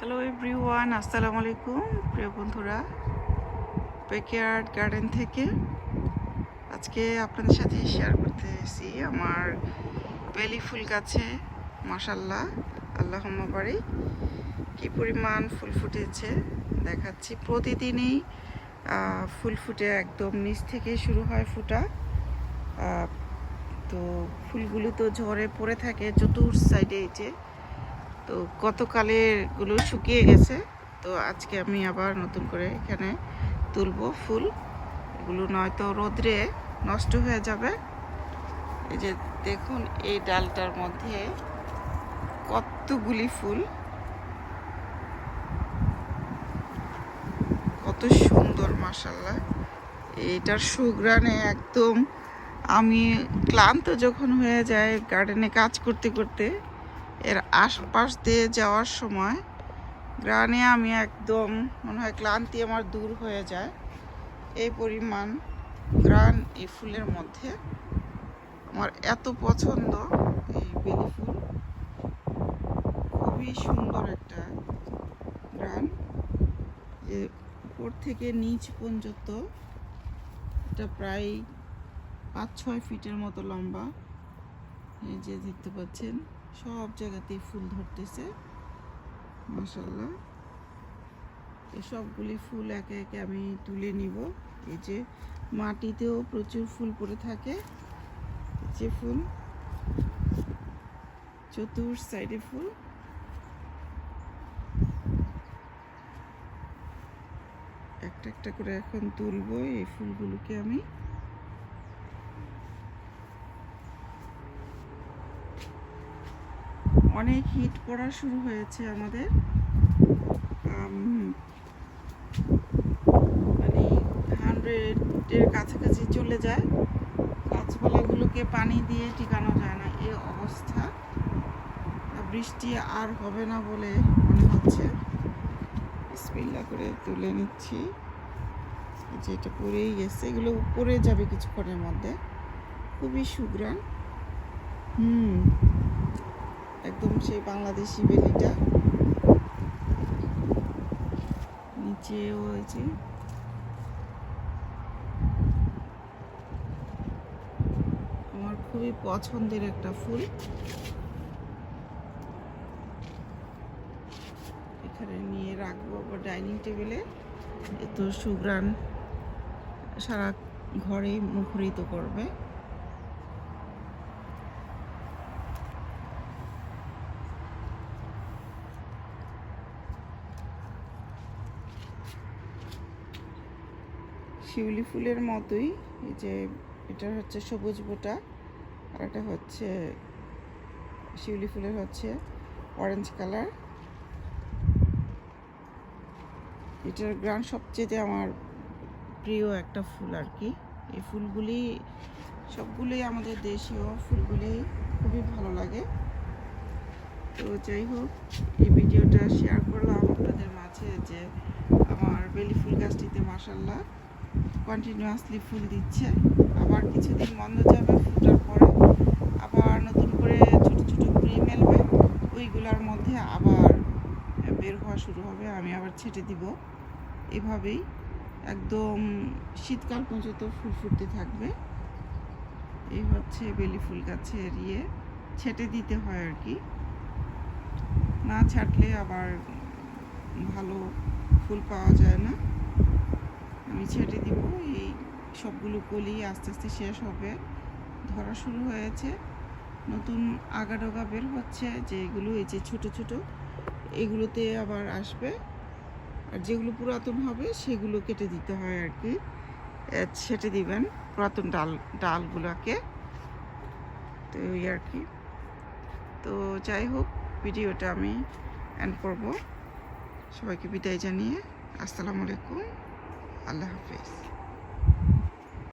Hello everyone আসসালামু আলাইকুম প্রিয় বন্ধুরা। পেকেয়ার্ড গার্ডেন থেকে আজকে আপনাদের সাথে শেয়ার করতে এসেছি আমার বেলি ফুল গাছে। মাসাল্লাহ আল্লাহ বাড়ি কী পরিমাণ ফুল ফুটেছে দেখাচ্ছি। প্রতিদিনই ফুল ফুটে একদম নিচ থেকে শুরু হয় ফুটা। তো ফুলগুলো তো ঝরে পড়ে থাকে চতুর সাইডে এই যে। তো গতকালেরগুলো শুকিয়ে গেছে। তো আজকে আমি আবার নতুন করে এখানে তুলবো ফুল। এগুলো নয়তো রোদ্রে নষ্ট হয়ে যাবে। এই যে দেখুন, এই ডালটার মধ্যে কতগুলি ফুল। কত সুন্দর মাসাল্লাহ এটার সুগ্রানে একদম আমি ক্লান্ত যখন হয়ে যায় গার্ডেনে কাজ করতে করতে। এর আশপাশ দিয়ে যাওয়ার সময় গ্রানে আমি একদম মনে হয় ক্লান্তি আমার দূর হয়ে যায়। এই পরিমাণ গ্রান এই ফুলের মধ্যে। আমার এত পছন্দ এই বেলি ফুল। খুবই সুন্দর একটা গ্রান। যে উপর থেকে নিচ পর্যন্ত, এটা প্রায় পাঁচ ছয় ফিটের মতো লম্বা। এই যে দেখতে পাচ্ছেন, সব জায়গাতেই ফুল ধরতেছে মাসাল্লাহ সবগুলি ফুল একে একে আমি তুলে নিব। এই যে মাটিতেও প্রচুর ফুল পড়ে থাকে। যে ফুল, চতুর সাইডে ফুল। একটা একটা করে এখন তুলবো এই ফুলগুলোকে আমি। অনেক হিট পড়া শুরু হয়েছে আমাদের। আম, মানে হান্ড্রেডের কাছাকাছি চলে যায়। গাছপালাগুলোকে পানি দিয়ে টিকানো যায় না এ অবস্থা। বৃষ্টি আর হবে না বলে মনে হচ্ছে। বিসমিল্লা করে তুলে নিচ্ছি। যেটা পরেই গেছে এগুলো উপরে যাবে কিছুক্ষণের মধ্যে। খুবই সুগ্রান হুম। একদম সেই বাংলাদেশি বেলিটা। নিচেও হয়েছে আমার খুবই পছন্দের একটা ফুল। এখানে নিয়ে রাখব আবার ডাইনিং টেবিলে। এত সুগ্রান সারা ঘরে মুখরিত করবে। শিউলি ফুলের মতোই। এই যে এটা হচ্ছে সবুজ বোটা, আর এটা হচ্ছে শিউলি ফুলের হচ্ছে অরেঞ্জ কালার এটার গ্রান সবচেয়ে আমার প্রিয় একটা ফুল আর কি। এই ফুলগুলি সবগুলোই আমাদের দেশীয় ফুলগুলি, খুবই ভালো লাগে। তো যাই হোক, এই ভিডিওটা শেয়ার করলাম আপনাদের মাঝে যে আমার বেলি ফুল গাছটিতে মাসাল্লাহ কন্টিনিউয়াসলি ফুল দিচ্ছে। আবার কিছুদিন বন্ধ যাবে ফুটার পরে। আবার নতুন করে ছোট ছোট কুড়ি মেলবে। ওইগুলোর মধ্যে আবার বের হওয়া শুরু হবে। আমি আবার ছেটে দিব। এভাবেই একদম শীতকাল পর্যন্ত ফুল ফুটতে থাকবে। এই হচ্ছে বেলি ফুল গাছের ইয়ে। ছেটে দিতে হয় আর কি। না ছাটলে আবার ভালো ফুল পাওয়া যায় না। আমি ছেটে দিব। এই সবগুলো কলি আস্তে আস্তে শেষ হবে। ধরা শুরু হয়েছে। নতুন আগাডোগা বের হচ্ছে, যে এগুলো, এই যে ছোট ছোট, এগুলোতে আবার আসবে। আর যেগুলো পুরাতন হবে, সেগুলো কেটে দিতে হয় আর কি। ছেটে দিবেন পুরাতন ডাল, ডালগুলোকে। তো এই আর কি। তো যাই হোক, ভিডিওটা আমি অ্যান্ড করব। সবাইকে বিদায় জানিয়ে আসসালামু আলাইকুম। আল্লাহ হাফেজ।